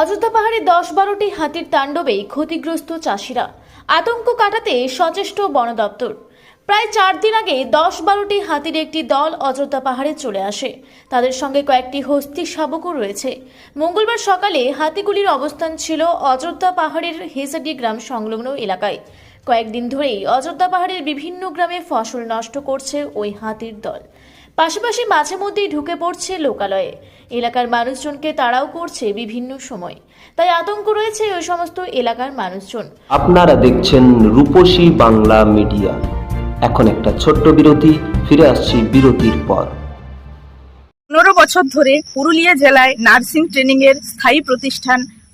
অযোধ্যা পাহাড়ে দশ বারোটি হাতির তাণ্ডবে ক্ষতিগ্রস্ত চাষিরা। আতঙ্ক কাটাতে সচেষ্ট বন দপ্তর। প্রায় চার দিন আগে দশ বারোটি হাতির একটি দল অযোধ্যা পাহাড়ে চলে আসে। তাদের সঙ্গে কয়েকটি হস্তি শাবকও রয়েছে। মঙ্গলবার সকালে হাতিগুলির অবস্থান ছিল অযোধ্যা পাহাড়ের হেসাডি গ্রাম সংলগ্ন এলাকায়। কয়েকদিন ধরেই অযোধ্যা পাহাড়ের বিভিন্ন গ্রামে ফসল নষ্ট করছে ওই হাতির দল। পাশাপাশি মাঝে মধ্যেই ঢুকে পড়ছে লোকালয়ে। এলাকার মানুষজনকে তাড়াও করছে বিভিন্ন সময়। তাই আতঙ্ক রয়েছে ওই সমস্ত এলাকার মানুষজন। আপনারা দেখছেন রূপসী বাংলা মিডিয়া। এখন একটা ছোট্ট বিরতি ফিরে আসছি বিরতির পর। পনেরো বছর ধরে পুরুলিয়া জেলায় নার্সিং ট্রেনিং এর স্থায়ী প্রতিষ্ঠান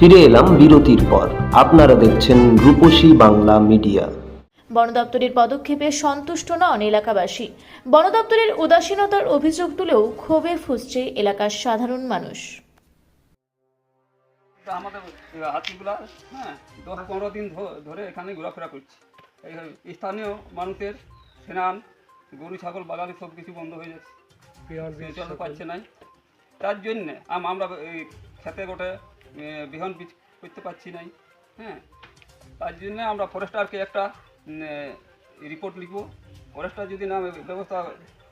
ফিরে এলাম বিরতির পর। আপনারা দেখছেন রূপসী বাংলা মিডিয়া। বন দপ্তরের পদক্ষেপে সন্তুষ্ট নন এলাকাবাসী। বন দপ্তরের উদাসীনতার অভিযোগ তুলেও ক্ষোভে ফুসছে এলাকার সাধারণ মানুষ। তা আমাদের হাতিগুলা হ্যাঁ দশ পনেরো দিন ধ- ধরে এখানে ঘোরাফেরা করছে। এই স্থানীয় মানুষের স্নান গরু ছাগল বাগানে সব কিছু বন্ধ হয়ে যাচ্ছে। চলতে পারছে নাই। তার জন্যে আম- আমরা এই খেতে গোটে বিহন বীজ করতে পারছি নাই হ্যাঁ? তার জন্যে আমরা ফরেস্টারকে একটা রিপোর্ট লিখব। ফরেস্টার যদি না ব্যবস্থা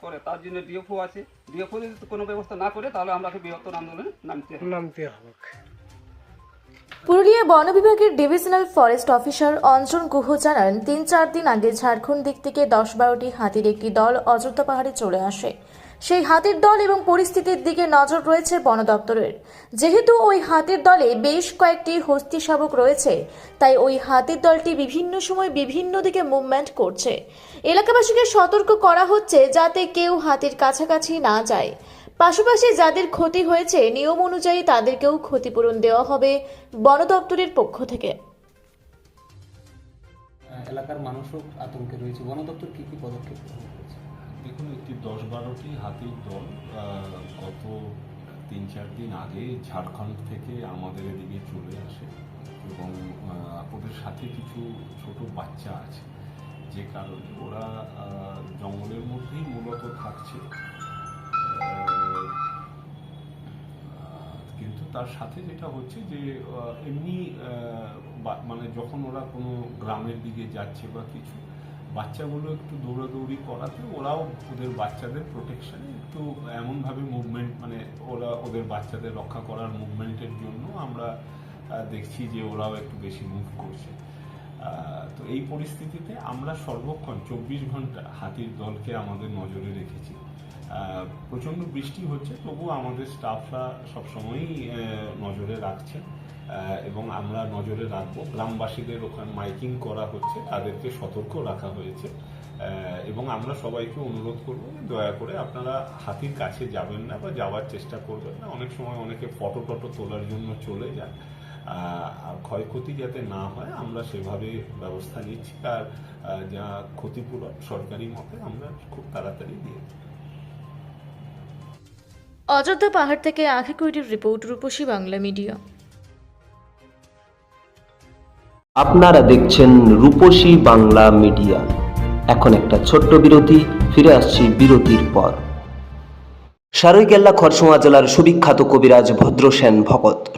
করে তার জন্য ডিএফও আছে। ডিএফও যদি কোনো ব্যবস্থা না করে তাহলে আমরা বৃহত্তর আন্দোলনে নামতে নামতে হবে পুরুলিয়া বন বিভাগের divisional forest officer Anjan Guha জানান তিন চার দিন আগে ঝাড়খণ্ড দিক থেকে দশ বারোটি হাতির একটি দল অযোধ্যা পাহাড়ে চলে আসে। সেই হাতির দল এবং পরিস্থিতির দিকে নজর রয়েছে বন দপ্তরের। যেহেতু ওই হাতির দলে বেশ কয়েকটি হস্তি শাবক রয়েছে, তাই ওই হাতির দলটি বিভিন্ন সময় বিভিন্ন দিকে মুভমেন্ট করছে। এলাকাবাসীকে সতর্ক করা হচ্ছে যাতে কেউ হাতির কাছাকাছি না যায়। পাশাপাশি যাদের ক্ষতি হয়েছে, নিয়ম অনুযায়ী তাদেরকেও ক্ষতিপূরণ দেওয়া হবে বন দপ্তরের পক্ষ থেকে। এলাকার মানুষও আতঙ্কে রয়েছে। বন দপ্তর কী কী পদক্ষেপ দেখুন, একটি দশ বারোটি হাতির দল গত তিন চার দিন আগে ঝাড়খণ্ড থেকে আমাদের এদিকে চলে আসে এবং ওদের সাথে কিছু ছোট বাচ্চা আছে। যে কারণে ওরা জঙ্গলের মধ্যেই মূলত থাকছে। কিন্তু তার সাথে যেটা হচ্ছে যে এমনি মানে যখন ওরা কোনো গ্রামের দিকে যাচ্ছে বা কিছু বাচ্চাগুলো একটু দৌড়াদৌড়ি করাতে ওরাও ওদের বাচ্চাদের প্রোটেকশানে একটু এমনভাবে মুভমেন্ট মানে ওরা ওদের বাচ্চাদের রক্ষা করার মুভমেন্টের জন্য আমরা দেখছি যে ওরাও একটু বেশি মুভ করছে। তো এই পরিস্থিতিতে আমরা সর্বক্ষণ চব্বিশ ঘণ্টা হাতির দলকে আমাদের নজরে রেখেছি। প্রচণ্ড বৃষ্টি হচ্ছে তবু আমাদের স্টাফরা সবসময়ই নজরে রাখছে এবং আমরা নজরে রাখব। গ্রামবাসীদের ওখানে মাইকিং করা হচ্ছে, তাদেরকে সতর্ক রাখা হয়েছে। এবং আমরা সবাইকে অনুরোধ করব দয়া করে আপনারা হাতির কাছে যাবেন না বা যাওয়ার চেষ্টা করবেন না। অনেক সময় অনেকে ফটো টটো তোলার জন্য চলে যায়। আর ক্ষয়ক্ষতি যাতে না হয়, আমরা সেভাবে ব্যবস্থা নিচ্ছি। আর যা ক্ষতিপূরণ সরকারি মতে আমরা খুব তাড়াতাড়ি দিয়ে অযোধ্যা পাহাড় থেকে আঁখি কুইটির রিপোর্ট রূপসী বাংলা মিডিয়া। আপনারা দেখছেন রূপসী বাংলা মিডিয়া। এখন একটা ছোট্ট বিরতি, ফিরে আসছি বিরতির পর। সারৈকেল্লা খরসোয়া জেলার সুবিখ্যাত কবিরাজ Bhadrasen Bhagat.